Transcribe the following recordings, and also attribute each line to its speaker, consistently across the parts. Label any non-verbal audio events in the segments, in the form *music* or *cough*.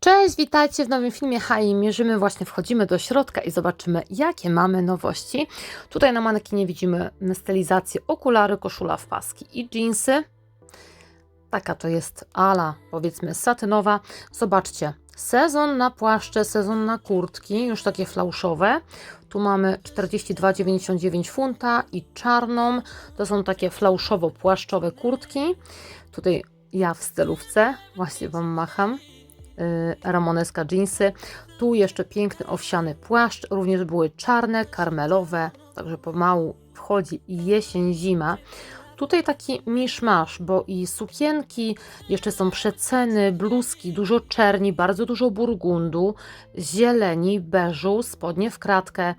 Speaker 1: Cześć, witajcie w nowym filmie Hai. Mierzymy, właśnie wchodzimy do środka i zobaczymy, jakie mamy nowości. Tutaj na manekinie widzimy stylizację okulary, koszula w paski i jeansy. Taka to jest ala, powiedzmy, satynowa. Zobaczcie, sezon na płaszcze, sezon na kurtki, już takie flauszowe. Tu mamy 42,99 funta i czarną. To są takie flauszowo-płaszczowe kurtki. Tutaj ja w stylówce, właśnie Wam macham. Y, Ramoneska jeansy. Tu jeszcze piękny owsiany płaszcz, również były czarne, karmelowe, także pomału wchodzi jesień, zima. Tutaj taki miszmasz, bo i sukienki, jeszcze są przeceny, bluzki, dużo czerni, bardzo dużo burgundu, zieleni, beżu, spodnie w kratkę.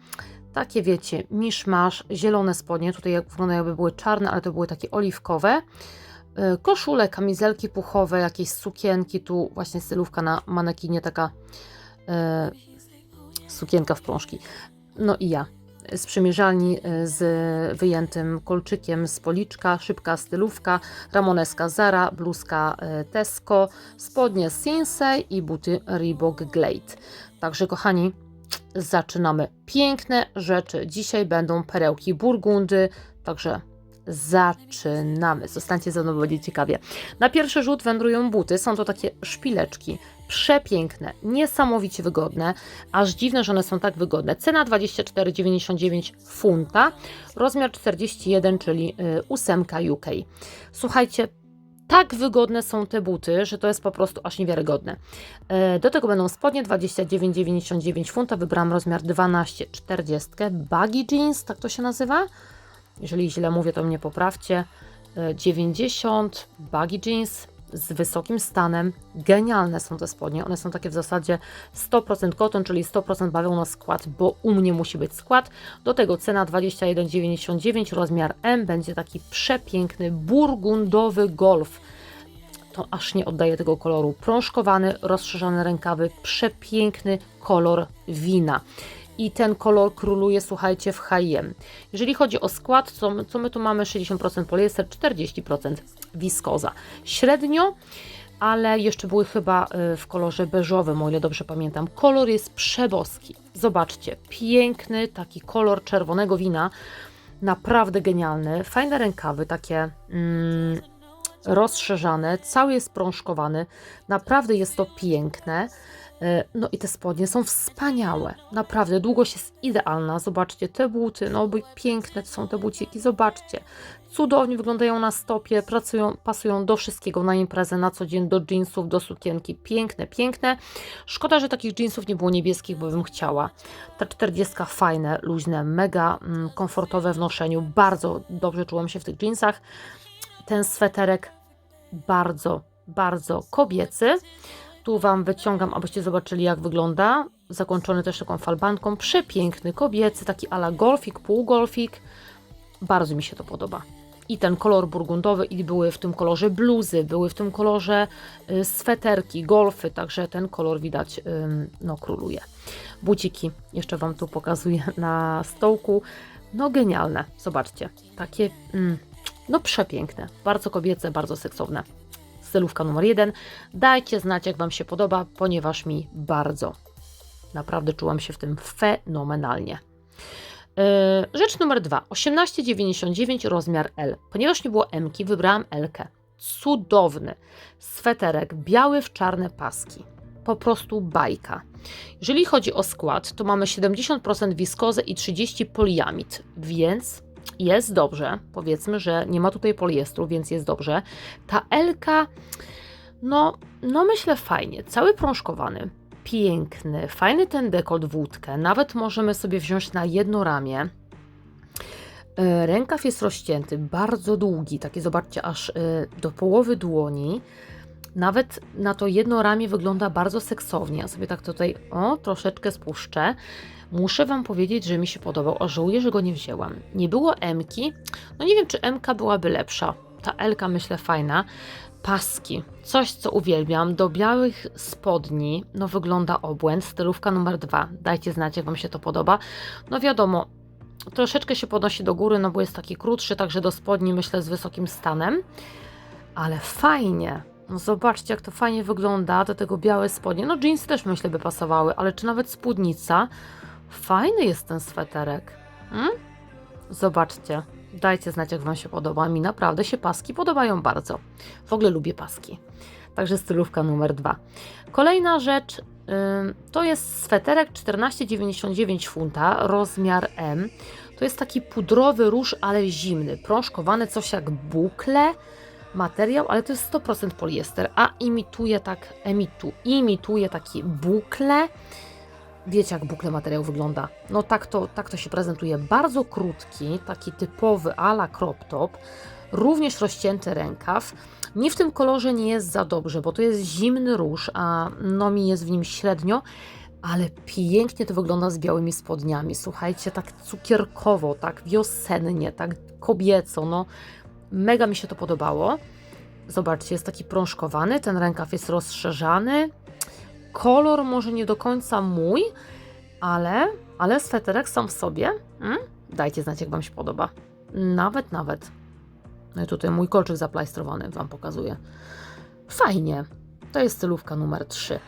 Speaker 1: Takie wiecie, miszmasz, zielone spodnie, tutaj jak wygląda jakby były czarne, ale to były takie oliwkowe. Y, Koszule, kamizelki puchowe, jakieś sukienki, tu właśnie stylówka na manekinie, taka e, sukienka w prążki. No i ja z przymierzalni e, z wyjętym kolczykiem z policzka, szybka stylówka, ramoneska Zara, bluzka e, Tesco, spodnie Sinsei i buty Reebok Glade. Także kochani, zaczynamy. Piękne rzeczy. Dzisiaj będą perełki burgundy, także zaczynamy. Zostańcie ze mną, będzie ciekawie. Na pierwszy rzut wędrują buty. Są to takie szpileczki. Przepiękne, niesamowicie wygodne. Aż dziwne, że one są tak wygodne. Cena 24,99 funta. Rozmiar 41, czyli y, ósemka UK. Słuchajcie, tak wygodne są te buty, że to jest po prostu aż niewiarygodne. E, Do tego będą spodnie 29,99 funta. Wybrałam rozmiar 12,40. Baggy jeans, tak to się nazywa? Jeżeli źle mówię, to mnie poprawcie. E, 90 baggy jeans z wysokim stanem. Genialne są te spodnie. One są takie w zasadzie 100% koton, czyli 100% bawełna skład, bo u mnie musi być skład. Do tego cena 21,99, rozmiar M będzie taki przepiękny burgundowy golf. To aż nie oddaje tego koloru. Prążkowany, rozszerzane rękawy, przepiękny kolor wina i ten kolor króluje, słuchajcie, w H&M. Jeżeli chodzi o skład, co, co my tu mamy? 60% poliester, 40% wiskoza. Średnio, ale jeszcze były chyba y, w kolorze beżowym, o ile dobrze pamiętam. Kolor jest przeboski. Zobaczcie, piękny taki kolor czerwonego wina. Naprawdę genialny. Fajne rękawy, takie mm, rozszerzane. Cały jest prążkowany. Naprawdę jest to piękne. E, No i te spodnie są wspaniałe. Naprawdę, długość jest idealna. Zobaczcie, te buty, no bo piękne są te buciki, zobaczcie. Cudownie wyglądają na stopie, pracują, pasują do wszystkiego, na imprezę, na co dzień, do jeansów, do sukienki. Piękne, piękne. Szkoda, że takich jeansów nie było niebieskich, bo bym chciała. Ta 40 fajne, luźne, mega mm, komfortowe w noszeniu. Bardzo dobrze czułam się w tych jeansach. Ten sweterek bardzo, bardzo kobiecy. Tu Wam wyciągam, abyście zobaczyli, jak wygląda. Zakończony też taką falbanką. Przepiękny, kobiecy, taki ala golfik, półgolfik. Bardzo mi się to podoba. I ten kolor burgundowy, i były w tym kolorze bluzy, były w tym kolorze y, sweterki, golfy, także ten kolor widać, no króluje. Buciki, jeszcze Wam tu pokazuję *laughs* na stołku. No genialne, zobaczcie. Takie, mm, no przepiękne, bardzo kobiece, bardzo seksowne stylówka numer jeden. Dajcie znać, jak Wam się podoba, ponieważ mi bardzo, naprawdę czułam się w tym fenomenalnie. Yy, rzecz numer dwa. 18,99 rozmiar L. Ponieważ nie było M, wybrałam L. -kę. Cudowny sweterek, biały w czarne paski. Po prostu bajka. Jeżeli chodzi o skład, to mamy 70% wiskozę i 30% poliamid, więc jest dobrze. Powiedzmy, że nie ma tutaj poliestru, więc jest dobrze. Ta Elka, no, no myślę fajnie. Cały prążkowany, piękny, fajny ten dekolt wódkę. Nawet możemy sobie wziąć na jedno ramię. E, Rękaw jest rozcięty, bardzo długi, taki zobaczcie, aż e, do połowy dłoni. Nawet na to jedno ramię wygląda bardzo seksownie. Ja sobie tak tutaj, o, troszeczkę spuszczę. Muszę Wam powiedzieć, że mi się podobał, a żałuję, że go nie wzięłam. Nie było Mki, no nie wiem, czy Mka byłaby lepsza. Ta Elka myślę fajna. Paski, coś co uwielbiam, do białych spodni, no wygląda obłęd, stylówka numer dwa. Dajcie znać, jak Wam się to podoba. No wiadomo, troszeczkę się podnosi do góry, no bo jest taki krótszy, także do spodni myślę z wysokim stanem. Ale fajnie, No zobaczcie, jak to fajnie wygląda, do tego białe spodnie. No jeansy też myślę by pasowały, ale czy nawet spódnica. Fajny jest ten sweterek. Hmm? Zobaczcie, dajcie znać, jak Wam się podoba. Mi naprawdę się paski podobają bardzo. W ogóle lubię paski. Także stylówka numer dwa. Kolejna rzecz to jest sweterek 14,99 funta, rozmiar M. To jest taki pudrowy róż, ale zimny, prążkowany, coś jak bukle materiał, ale to jest 100% poliester, a imituje tak, emitu, imituje taki bukle. Wiecie, jak bukle materiał wygląda? No tak to, tak to się prezentuje. Bardzo krótki, taki typowy ala crop top, również rozcięty rękaw. Nie w tym kolorze nie jest za dobrze, bo to jest zimny róż, a no mi jest w nim średnio, ale pięknie to wygląda z białymi spodniami. Słuchajcie, tak cukierkowo, tak wiosennie, tak kobieco, no mega mi się to podobało. Zobaczcie, jest taki prążkowany, ten rękaw jest rozszerzany. Kolor może nie do końca mój, ale, ale sweterek sam w sobie. Mm? Dajcie znać, jak Wam się podoba. Nawet, nawet. No i tutaj mój kolczyk zaplajstrowany Wam pokazuję. Fajnie. To jest stylówka numer 3.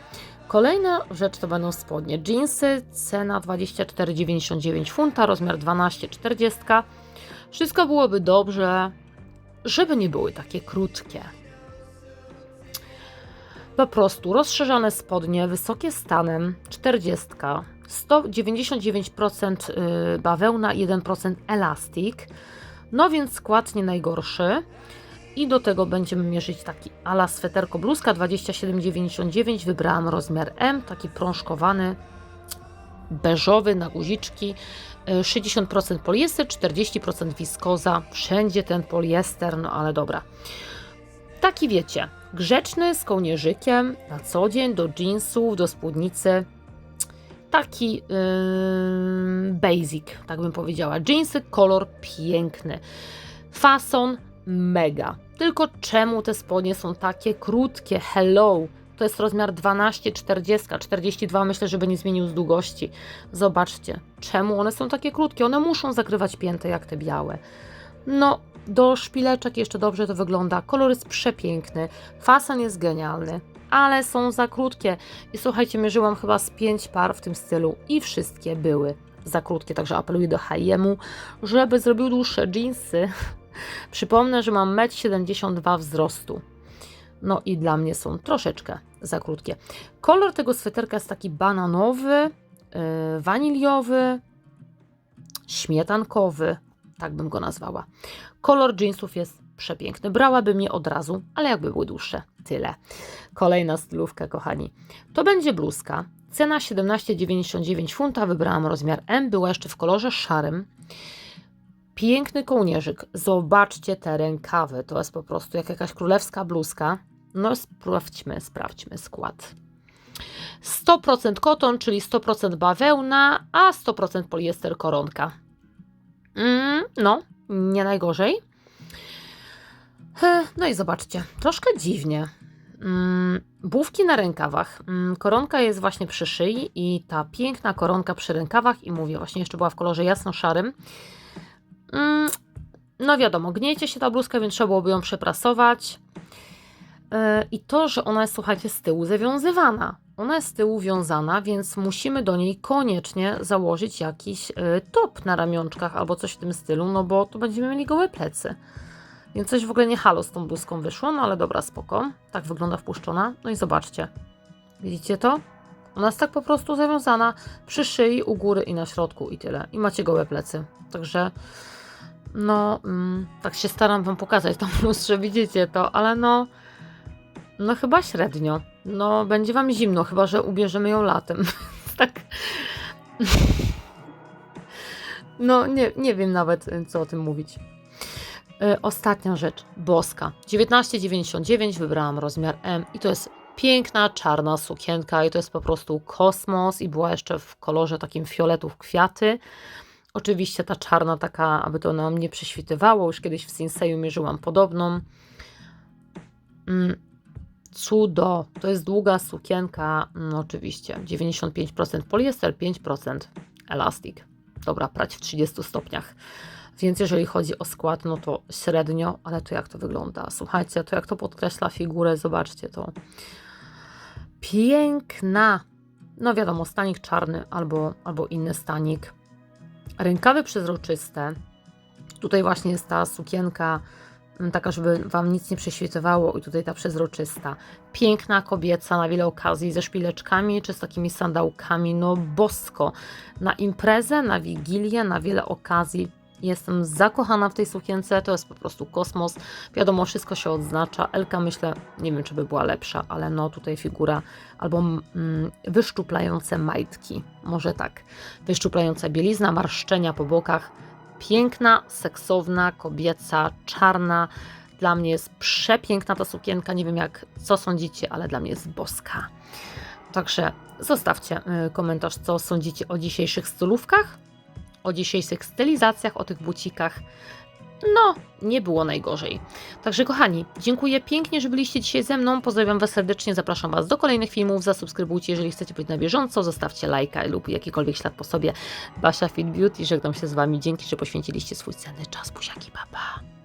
Speaker 1: Kolejna rzecz to będą spodnie. Jeansy, cena 24,99 funta, rozmiar 12,40. Wszystko byłoby dobrze, żeby nie były takie krótkie. Po prostu rozszerzone spodnie, wysokie stanem, 40, 199% y, bawełna, 1% elastik. No więc skład nie najgorszy. I do tego będziemy mierzyć taki ala sweterko bluzka 27,99. Wybrałam rozmiar M, taki prążkowany, beżowy na guziczki. 60% poliester, 40% wiskoza. Wszędzie ten poliester, no ale dobra. Taki wiecie, grzeczny z kołnierzykiem na co dzień do jeansów, do spódnicy. Taki yy, basic, tak bym powiedziała. Jeansy, kolor piękny. Fason mega. Tylko czemu te spodnie są takie krótkie? Hello! To jest rozmiar 12, 40, 42. Myślę, żeby nie zmienił z długości. Zobaczcie, czemu one są takie krótkie. One muszą zakrywać piętę jak te białe. No, do szpileczek jeszcze dobrze to wygląda. Kolor jest przepiękny. Fason jest genialny. Ale są za krótkie. I słuchajcie, mierzyłam chyba z 5 par w tym stylu i wszystkie były za krótkie. Także apeluję do H&M, żeby zrobił dłuższe jeansy. *laughs* Przypomnę, że mam 1,72 m wzrostu. No i dla mnie są troszeczkę za krótkie. Kolor tego sweterka jest taki bananowy, yy, waniliowy, śmietankowy, tak bym go nazwała. Kolor jeansów jest przepiękny. Brałabym je od razu, ale jakby były dłuższe. Tyle. Kolejna stylówka, kochani. To będzie bluzka. Cena 17,99 funta. Wybrałam rozmiar M. Była jeszcze w kolorze szarym. Piękny kołnierzyk. Zobaczcie te rękawy. To jest po prostu jak jakaś królewska bluzka. No sprawdźmy, sprawdźmy skład. 100% koton, czyli 100% bawełna, a 100% poliester koronka. Mm, no, nie najgorzej. No i zobaczcie, troszkę dziwnie. Mm, Bówki na rękawach. Mm, Koronka jest właśnie przy szyi i ta piękna koronka przy rękawach i mówię, właśnie jeszcze była w kolorze jasno-szarym. Mm, No wiadomo, gniecie się ta bluzka, więc trzeba byłoby ją przeprasować. Yy, I to, że ona jest, słuchajcie, z tyłu zawiązywana. Ona jest z tyłu wiązana, więc musimy do niej koniecznie założyć jakiś yy, top na ramionczkach albo coś w tym stylu, no bo tu będziemy mieli gołe plecy. Więc coś w ogóle nie halo z tą bluzką wyszło, no ale dobra, spoko. Tak wygląda wpuszczona. No i zobaczcie. Widzicie to? Ona jest tak po prostu zawiązana przy szyi, u góry i na środku i tyle. I macie gołe plecy. Także no, mm, tak się staram Wam pokazać tą *laughs* lustrze, widzicie to, ale no, no chyba średnio. No, będzie Wam zimno, chyba że ubierzemy ją latem. *laughs* tak. No, nie, nie wiem nawet, co o tym mówić. Y, Ostatnia rzecz, boska. 19,99 wybrałam rozmiar M i to jest piękna czarna sukienka i to jest po prostu kosmos i była jeszcze w kolorze takim fioletów kwiaty. Oczywiście ta czarna taka, aby to nam nie prześwitywało, już kiedyś w Sinseju mierzyłam podobną. Mm, Cudo, to jest długa sukienka, no oczywiście, 95% poliester, 5% elastik. Dobra, prać w 30 stopniach. Więc jeżeli chodzi o skład, no to średnio, ale to jak to wygląda? Słuchajcie, to jak to podkreśla figurę, zobaczcie to. Piękna. No wiadomo, stanik czarny albo, albo inny stanik. Rękawy przezroczyste. Tutaj właśnie jest ta sukienka taka, żeby Wam nic nie prześwitywało i tutaj ta przezroczysta. Piękna kobieca na wiele okazji ze szpileczkami czy z takimi sandałkami, no bosko. Na imprezę, na wigilię, na wiele okazji. Jestem zakochana w tej sukience, to jest po prostu kosmos. Wiadomo, wszystko się odznacza. Elka myślę, nie wiem czy by była lepsza, ale no tutaj figura albo mm, wyszczuplające majtki, może tak. Wyszczuplająca bielizna, marszczenia po bokach. Piękna, seksowna, kobieca, czarna. Dla mnie jest przepiękna ta sukienka. Nie wiem jak co sądzicie, ale dla mnie jest boska. Także zostawcie y, komentarz, co sądzicie o dzisiejszych stylówkach, o dzisiejszych stylizacjach, o tych bucikach. No, nie było najgorzej. Także kochani, dziękuję pięknie, że byliście dzisiaj ze mną. Pozdrawiam Was serdecznie, zapraszam Was do kolejnych filmów. Zasubskrybujcie, jeżeli chcecie być na bieżąco, zostawcie lajka lub jakikolwiek ślad po sobie. Basia Fit Beauty, żegnam się z Wami. Dzięki, że poświęciliście swój cenny czas. Buziaki, papa.